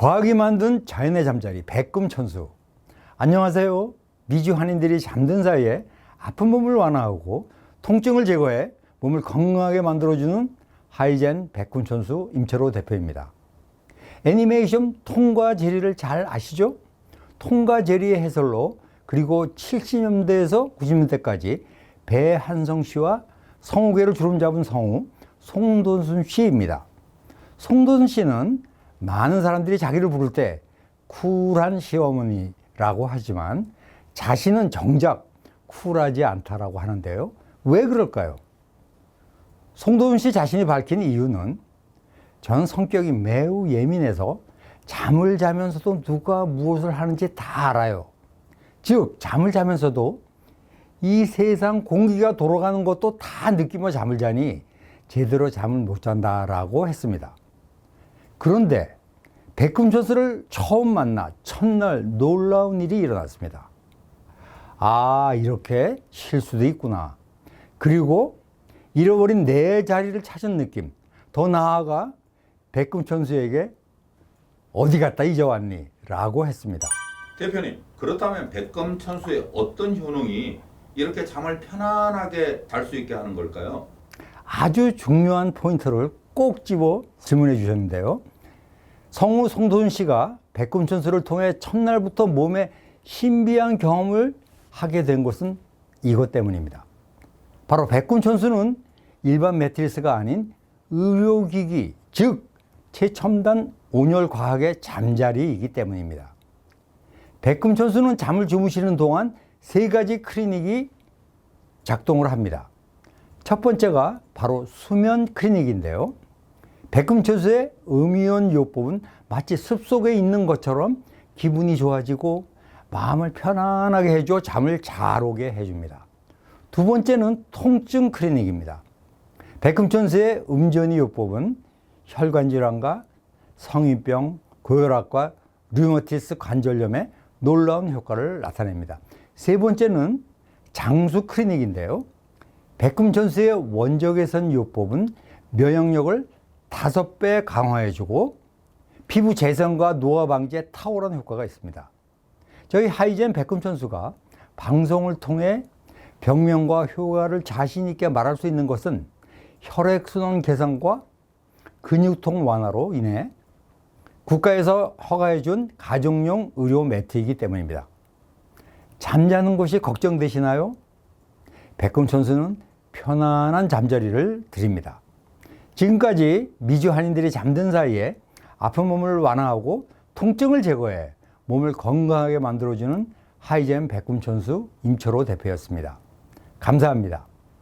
과학이 만든 자연의 잠자리 백금천수 안녕하세요 미주 한인들이 잠든 사이에 아픈 몸을 완화하고 통증을 제거해 몸을 건강하게 만들어주는 하이젠 백금천수 임철호 대표입니다 애니메이션 통과 제리를 잘 아시죠? 통과 제리의 해설로 그리고 70년대에서 90년대까지 배한성 씨와 성우계를 주름 잡은 성우 송돈순 씨입니다. 송돈순 씨는 많은 사람들이 자기를 부를 때 쿨한 시어머니라고 하지만 자신은 정작 쿨하지 않다라고 하는데요. 왜 그럴까요? 송도훈 씨 자신이 밝힌 이유는 전 성격이 매우 예민해서 잠을 자면서도 누가 무엇을 하는지 다 알아요. 즉, 잠을 자면서도 이 세상 공기가 돌아가는 것도 다 느끼며 잠을 자니 제대로 잠을 못 잔다라고 했습니다. 그런데 백금천수를 처음 만나 첫날 놀라운 일이 일어났습니다. 아, 이렇게 쉴 수도 있구나. 그리고 잃어버린 내 자리를 찾은 느낌. 더 나아가 백금천수에게 어디 갔다 이제 왔니? 라고 했습니다. 대표님 그렇다면 백검천수의 어떤 효능이 이렇게 잠을 편안하게 잘 수 있게 하는 걸까요? 아주 중요한 포인트를 꼭 집어 질문해 주셨는데요. 성우 송도훈 씨가 백금천수를 통해 첫날부터 몸에 신비한 경험을 하게 된 것은 이것 때문입니다. 바로 백금천수는 일반 매트리스가 아닌 의료기기, 즉 최첨단 온열 과학의 잠자리이기 때문입니다. 백금천수는 잠을 주무시는 동안 세 가지 클리닉이 작동을 합니다. 첫 번째가 바로 수면 클리닉인데요. 백금천수의 음이온 요법은 마치 숲속에 있는 것처럼 기분이 좋아지고 마음을 편안하게 해줘 잠을 잘 오게 해줍니다. 두 번째는 통증 클리닉입니다. 백금천수의 음전이 요법은 혈관질환과 성인병, 고혈압과 류마티스 관절염에 놀라운 효과를 나타냅니다. 세 번째는 장수 클리닉인데요. 백금천수의 원적외선 요법은 면역력을 다섯 배 강화해주고 피부 재생과 노화 방지에 탁월한 효과가 있습니다. 저희 하이젠 백금천수가 방송을 통해 병명과 효과를 자신 있게 말할 수 있는 것은 혈액순환 개선과 근육통 완화로 인해 국가에서 허가해준 가정용 의료 매트이기 때문입니다. 잠자는 것이 걱정되시나요? 백금천수는 편안한 잠자리를 드립니다. 지금까지 미주 한인들이 잠든 사이에 아픈 몸을 완화하고 통증을 제거해 몸을 건강하게 만들어주는 하이젠 백금천수 임철호 대표였습니다. 감사합니다.